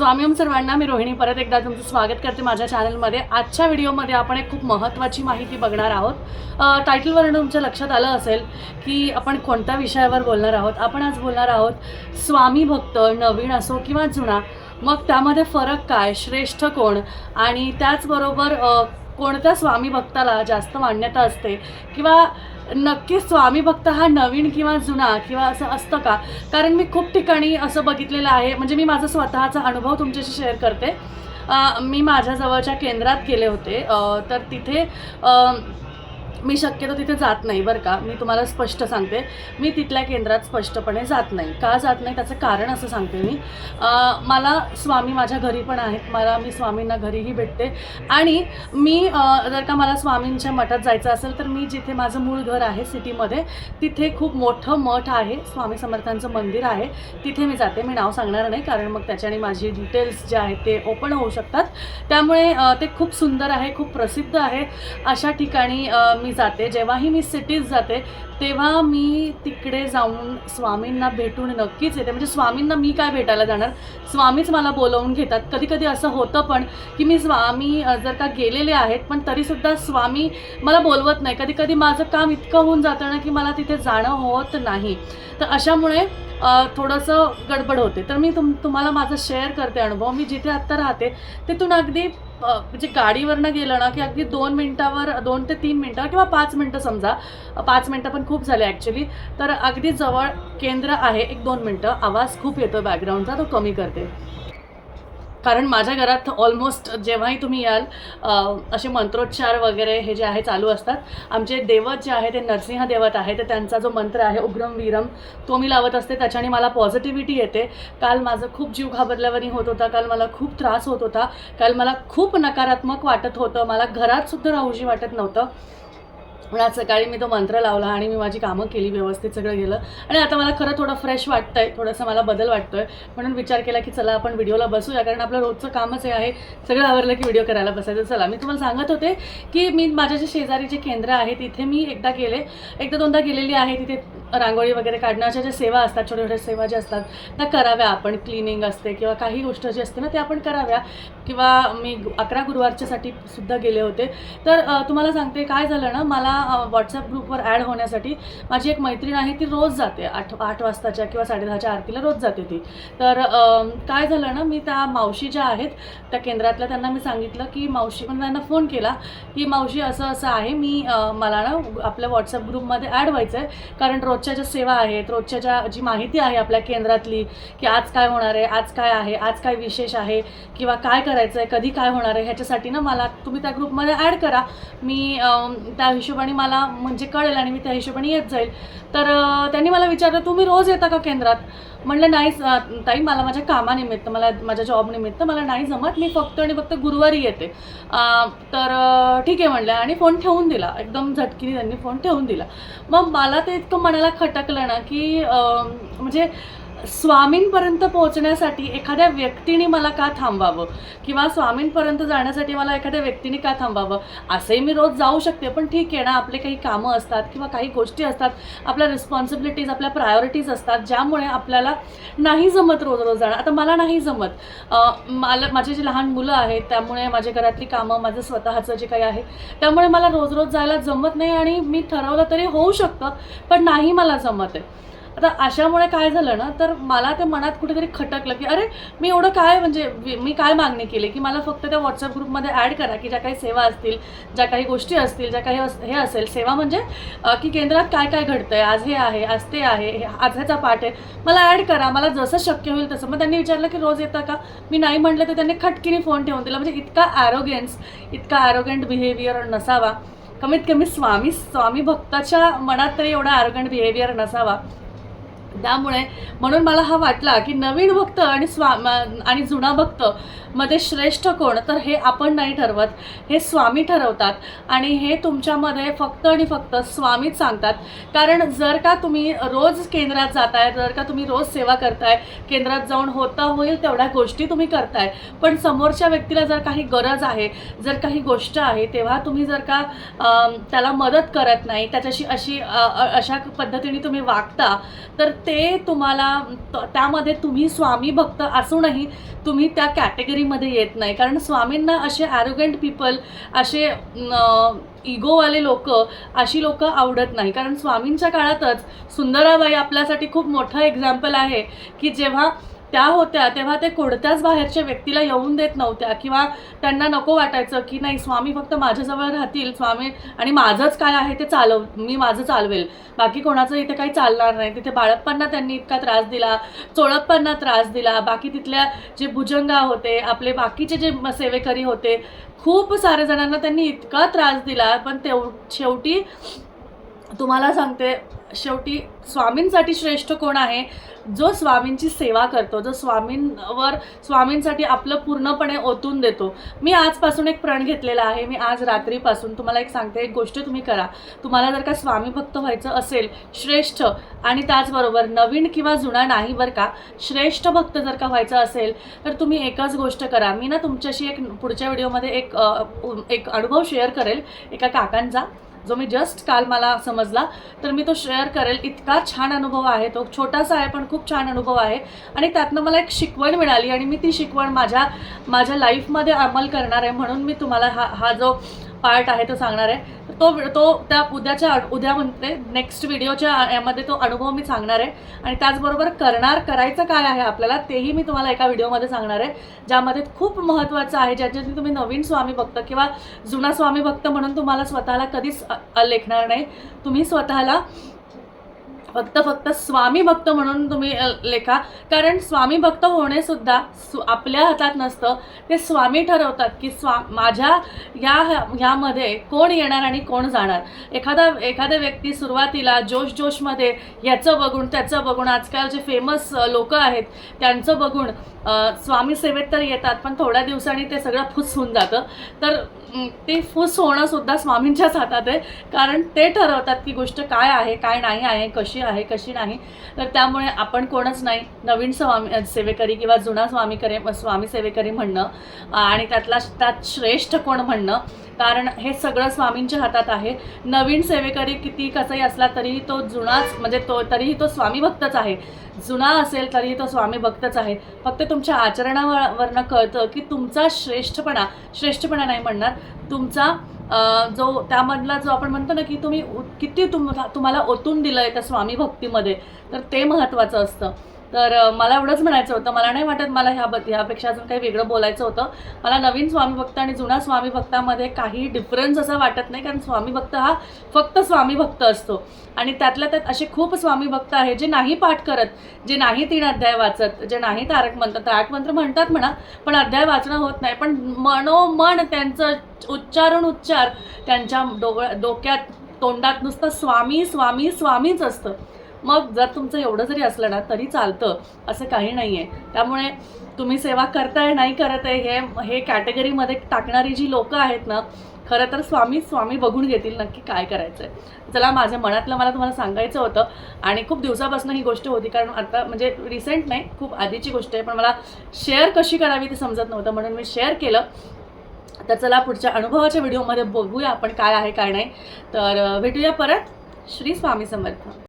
स्वामीम सर्वांना मी रोहिणी परत एकदा तुमचं स्वागत करते माझ्या चॅनलमध्ये आजच्या व्हिडिओमध्ये आपण एक खूप महत्त्वाची माहिती बघणार आहोत. टायटलवरून तुमच्या लक्षात आलं असेल की आपण कोणत्या विषयावर बोलणार आहोत. आपण आज बोलणार आहोत स्वामी भक्त नवीन असो किंवा जुना. मग त्यामध्ये फरक काय श्रेष्ठ कोण? आणि त्याचबरोबर कोणत्या स्वामी भक्ताला जास्त मान्यता असते? किंवा नक्की स्वामी भक्त हा नवीन किंवा जुना किंवा असं असतं का? कारण मी खूप ठिकाणी असं बघितलेलं आहे. म्हणजे मी माझा स्वतःचा अनुभव तुमच्याशी शेअर करते. मी माझ्या जवळच्या केंद्रात गेले होते. तर तिथे मी शक्यतो तिथे जात नाही बरं का. मी तुम्हाला स्पष्ट सांगते. मी तिथल्या केंद्रात स्पष्टपणे जात नाही. का जात नाही त्याचं कारण असं सांगते मी. मला स्वामी माझ्या घरी पण आहेत. मला मी स्वामींना घरीही भेटते. आणि मी जर का मला स्वामींच्या मठात जायचं असेल तर मी जिथे माझं मूळ घर आहे सिटीमध्ये तिथे खूप मोठं मठ आहे. स्वामी समर्थांचं मंदिर आहे. तिथे मी जाते. मी नाव सांगणार नाही कारण मग त्याच्याने माझी डिटेल्स जे आहेत ते ओपन होऊ शकतात. त्यामुळे ते खूप सुंदर आहे खूप प्रसिद्ध आहे. अशा ठिकाणी मी मी जाते. जेव्हाही मी सिटीज जाते तेव्हा मी तिकडे जाऊन स्वामींना भेटून नक्कीच येते. म्हणजे स्वामींना मी काय भेटायला जाणार? स्वामीच मला बोलवून घेतात. कधी कधी असं होतं पण की मी स्वामी जर का गेलेले आहेत पण तरीसुद्धा स्वामी मला बोलवत नाही. कधी कधी माझं काम इतकं होऊन जातं ना की मला तिथे जाणं होत नाही. तर अशामुळे थोडंसं गडबड होते. तर मी तुम तुम्हाला माझं शेअर करते अनुभव. मी जिथे आत्ता राहते तिथून अगदी म्हणजे गाडीवरनं गेलं ना की अगदी दोन मिनटावर दोन ते तीन मिनटं किंवा पाच मिनटं समजा. पाच मिनटं पण खूप झाले ॲक्च्युली तर अगदी जवळ केंद्र आहे एक दोन मिनटं. आवाज खूप येतो बॅकग्राऊंडचा तो कमी करते. कारण माझ्या घरात ऑलमोस्ट जेव्हाही तुम्ही याल असे मंत्रोच्चार वगैरे हे जे आहे चालू असतात. आमचे देवत जे आहे ते नरसिंह देवत आहे तर त्यांचा जो मंत्र आहे उग्रम वीरम तो मी लावत असते. त्याच्याने मला पॉझिटिव्हिटी येते. काल माझं खूप जीव घाबरल्यावरही होत होता काल मला खूप त्रास होत होता काल मला खूप नकारात्मक वाटत होतं मला घरातसुद्धा राहूशी वाटत नव्हतं. पण आज सकाळी मी तो मंत्र लावला आणि मी माझी कामं केली व्यवस्थित सगळं गेलं. आणि आता मला खरं थोडं फ्रेश वाटतं आहे थोडंसं मला बदल वाटतो आहे म्हणून विचार केला की चला आपण व्हिडिओला बसूया कारण आपलं रोजचं कामच हे आहे. सगळं आवरलं की व्हिडिओ करायला बसायचं. चला मी तुम्हाला सांगत होते की मी माझ्या जे शेजारी जे केंद्र आहे तिथे मी एकदा गेले. एकदा दोनदा गेलेली आहे तिथे रांगोळी वगैरे काढण्याच्या ज्या सेवा असतात छोट्या छोट्या सेवा ज्या असतात त्या कराव्या आपण. क्लिनिंग असते किंवा काही गोष्ट जी असते ना त्या आपण कराव्या. किंवा मी अकरा गुरुवारच्यासाठी सुद्धा गेले होते. तर तुम्हाला सांगते काय झालं ना मला व्हॉट्सअप ग्रुपवर ॲड होण्यासाठी माझी एक मैत्रीण आहे ती रोज जाते. आठ आठ वाजताच्या किंवा साडेदहाच्या आरतीला रोज जाते ती. तर काय झालं ना मी त्या मावशी ज्या आहेत त्या केंद्रातल्या त्यांना मी सांगितलं की मावशी पण त्यांना फोन केला की मावशी असं असं आहे मी मला ना आपल्या व्हॉट्सअप ग्रुपमध्ये ॲड व्हायचं आहे कारण रोजच्या ज्या सेवा आहेत रोजच्या ज्या जी माहिती आहे आपल्या केंद्रातली की आज काय होणार आहे आज काय आहे आज काय विशेष आहे किंवा काय करायचं आहे कधी काय होणार आहे ह्याच्यासाठी ना मला तुम्ही त्या ग्रुपमध्ये ॲड करा. मी त्या हिशोबाने मला म्हणजे कळेल आणि मी त्या हिशोबाने येत जाईल. तर त्यांनी मला विचारलं तुम्ही रोज येता का केंद्रात? म्हणलं नाही ताई मला माझ्या कामानिमित्त मला माझ्या जॉबनिमित्त मला नाही जमत. मी फक्त आणि फक्त गुरुवारी येते. तर ठीक आहे म्हणलं आणि फोन ठेवून दिला. एकदम झटकीने त्यांनी फोन ठेवून दिला. मग मला ते इतकं मनाला खटकलं ना की म्हणजे स्वामींपर्यंत पोहोचण्यासाठी एखाद्या व्यक्तीने मला का थांबावं? किंवा स्वामींपर्यंत जाण्यासाठी मला एखाद्या व्यक्तीने का थांबावं? असंही मी रोज जाऊ शकते पण ठीक आहे ना आपले काही कामं असतात किंवा काही गोष्टी असतात आपल्या रिस्पॉन्सिबिलिटीज आपल्या प्रायोरिटीज असतात ज्यामुळे आपल्याला नाही जमत रोज रोज जाणं. आता मला नाही जमत. मला माझे जे लहान मुलं आहेत त्यामुळे माझ्या घरातली कामं माझं स्वतःचं जे काही आहे त्यामुळे मला रोज रोज जायला जमत नाही आणि मी ठरवलं तरी होऊ शकतं पण नाही मला जमत आहे. आता अशामुळे काय झालं ना तर मला ते मनात कुठेतरी खटकलं की अरे मी एवढं काय म्हणजे मी काय मागणी केली की मला फक्त त्या व्हॉट्सअप ग्रुपमध्ये ॲड करा की ज्या काही सेवा असतील ज्या काही गोष्टी असतील ज्या काही हे असेल. सेवा म्हणजे की केंद्रात काय काय घडतं आहे आज हे आहे आज ते आहे हे- आज ह्याचा पाठ आहे. मला ॲड करा मला जसं शक्य होईल तसं. मग त्यांनी विचारलं की रोज येता का? मी नाही म्हटलं तर त्यांनी खटकीने फोन ठेवून दिला. म्हणजे इतका ॲरोगेन्स इतका ॲरोगंट बिहेवियर नसावा. कमीत कमी स्वामी स्वामी भक्ताच्या मनात तरी एवढा ॲरोगंट बिहेवियर नसावा. त्यामुळे म्हणून मला हा वाटला की नवीन भक्त आणि स्वा म- आणि जुना भक्त मध्ये श्रेष्ठ कोण? तर हे आपण नाही ठरवत. हे स्वामी ठरवतात आणि हे तुमच्यामध्ये फक्त आणि फक्त स्वामीच सांगतात. कारण जर का तुम्ही रोज केंद्रात जाताय जर का तुम्ही रोज सेवा करताय केंद्रात जाऊन होता होईल तेवढ्या गोष्टी तुम्ही करताय. पण समोरच्या व्यक्तीला जर काही गरज आहे जर काही गोष्ट आहे तेव्हा तुम्ही जर का त्याला मदत करत नाही त्याच्याशी अशी अशा पद्धतीने तुम्ही वागता तर ते तुम्हाला त्यामध्ये तुम्ही स्वामी भक्त असूनही तुम्ही त्या कॅटेगरीमध्ये येत नाही. कारण स्वामींना असे ॲरोगंट पीपल असे इगोवाले लोक अशी लोक आवडत नाही. कारण स्वामींच्या काळातच सुंदराबाई आपल्यासाठी खूप मोठं एक्झाम्पल आहे की जेव्हा त्या होत्या तेव्हा ते कोणत्याच बाहेरच्या व्यक्तीला येऊन देत नव्हत्या किंवा त्यांना नको वाटायचं की नाही स्वामी फक्त माझ्याजवळ राहतील स्वामी आणि माझंच काय आहे ते चालव मी माझं चालवेल. बाकी कोणाचं इथे काही चालणार नाही. तिथे बाळप्पांना त्यांनी इतका त्रास दिला चोळप्पांना त्रास दिला. बाकी तिथल्या जे भुजंगा होते आपले बाकीचे जे सेवेकरी होते खूप सारे जणांना त्यांनी इतका त्रास दिला. पण तेव शेवटी तुम्हाला सांगते शेवटी स्वामींसाठी श्रेष्ठ कोण आहे? जो स्वामींची सेवा करतो जो स्वामींवर स्वामींसाठी आपलं पूर्णपणे ओतून देतो. मी आजपासून एक प्रण घेतलेला आहे. मी आज रात्रीपासून तुम्हाला एक सांगते एक गोष्ट तुम्ही करा. तुम्हाला जर का स्वामी भक्त व्हायचं असेल श्रेष्ठ आणि त्याचबरोबर नवीन किंवा जुना नाही बरं का श्रेष्ठ भक्त जर का व्हायचं असेल तर तुम्ही एकच गोष्ट करा. मी ना तुमच्याशी एक पुढच्या व्हिडिओमध्ये एक एक अनुभव शेअर करेल. एका काकांचा. जो मी जस्ट काल मला समजला तर मी तो शेअर करेल. इतका छान अनुभव आहे तो. छोटासा आहे पण खूप छान अनुभव आहे. आणि त्यातनं मला एक शिकवण मिळाली आणि मी ती शिकवण माझ्या माझ्या लाईफमध्ये अंमल करणार आहे म्हणून मी तुम्हाला हा हा जो पार्ट आहे तो सांगणार आहे. तो तो त्या उद्याच्या उद्या म्हणते नेक्स्ट व्हिडिओच्या यामध्ये तो अनुभव मी सांगणार आहे. आणि त्याचबरोबर करणार करायचं काय आहे आपल्याला तेही मी तुम्हाला एका व्हिडिओमध्ये सांगणार आहे. ज्यामध्ये खूप महत्त्वाचं आहे ज्याच्यातून तुम्ही नवीन स्वामी भक्त किंवा जुना स्वामी भक्त म्हणून तुम्हाला स्वतःला कधीच लेखणार नाही. तुम्ही स्वतःला फक्त फक्त स्वामी भक्त म्हणून तुम्ही लेखा. कारण स्वामी भक्त होणेसुद्धा सु आपल्या हातात नसतं. ते स्वामी ठरवतात की स्वा माझ्या या ह्यामध्ये कोण येणार आणि कोण जाणार. एखादा एखादा व्यक्ती सुरुवातीला जोश जोशमध्ये याचं बघून त्याचं बघून आजकाल जे फेमस लोक आहेत त्यांचं बघून स्वामी सेवेत तर येतात पण थोड्या दिवसांनी ते सगळं फुस होऊन जातं. तर ते फुस होणंसुद्धा स्वामींच्याच हातात आहे. कारण ते ठरवतात की गोष्ट काय आहे काय नाही आहे कशी आहे कशी नाही तर त्यामुळे आपण कोणच नाही नवीन स्वामी सेवेकरी किंवा जुना स्वामी करे स्वामी सेवेकरी म्हणणं आणि त्यातला त्यात श्रेष्ठ कोण म्हणणं कारण हे सगळं स्वामींच्या हातात आहे. नवीन सेवेकरी किती कसंही असला तरीही तो जुनाच म्हणजे तो तरीही तो स्वामी भक्तच आहे. जुना असेल तरीही तो स्वामी भक्तच आहे. फक्त तुमच्या आचरणावरनं कळतं की तुमचा श्रेष्ठपणा श्रेष्ठपणा नाही म्हणणार तुमचा जो त्यामधला जो आपण म्हणतो ना की तुम्ही किती तुम तुम्हाला ओतून दिलं आहे त्या स्वामी भक्तीमध्ये तर ते महत्त्वाचं असतं. तर मला एवढंच म्हणायचं होतं. मला नाही वाटत मला ह्या ह्यापेक्षा अजून काही वेगळं बोलायचं होतं. मला नवीन स्वामी भक्त आणि जुना स्वामी भक्तामध्ये काही डिफरन्स असा वाटत नाही. कारण स्वामी भक्त हा फक्त स्वामी भक्त असतो. आणि त्यातल्या त्यात असे खूप स्वामी भक्त आहे जे नाही पाठ करत जे नाही तीन अध्याय वाचत जे नाही तारक मंत्र. तारक मंत्र म्हणतात म्हणा पण अध्याय वाचणं होत नाही. पण मनोमन त्यांचं उच्चारण उच्चार त्यांच्या डोक डोक्यात तोंडात नुसतं स्वामी स्वामी स्वामीच असतं. मग जर तुमचं एवढं जरी असलं ना तरी चालतं. असं काही नाही आहे त्यामुळे तुम्ही सेवा करताय नाही करत आहे हे हे कॅटेगरीमध्ये टाकणारी जी लोकं आहेत ना खरं तर स्वामी स्वामी बघून घेतील नक्की काय करायचं आहे चला माझ्या मनातलं मला तुम्हाला सांगायचं होतं आणि खूप दिवसापासून ही गोष्ट होती कारण आता म्हणजे रिसेंट नाही खूप आधीची गोष्ट आहे पण मला शेअर कशी करावी ते समजत नव्हतं म्हणून मी शेअर केलं. तर चला पुढच्या अनुभवाच्या व्हिडिओमध्ये बघूया आपण काय आहे काय नाही. तर भेटूया परत. श्री स्वामी समर्थ.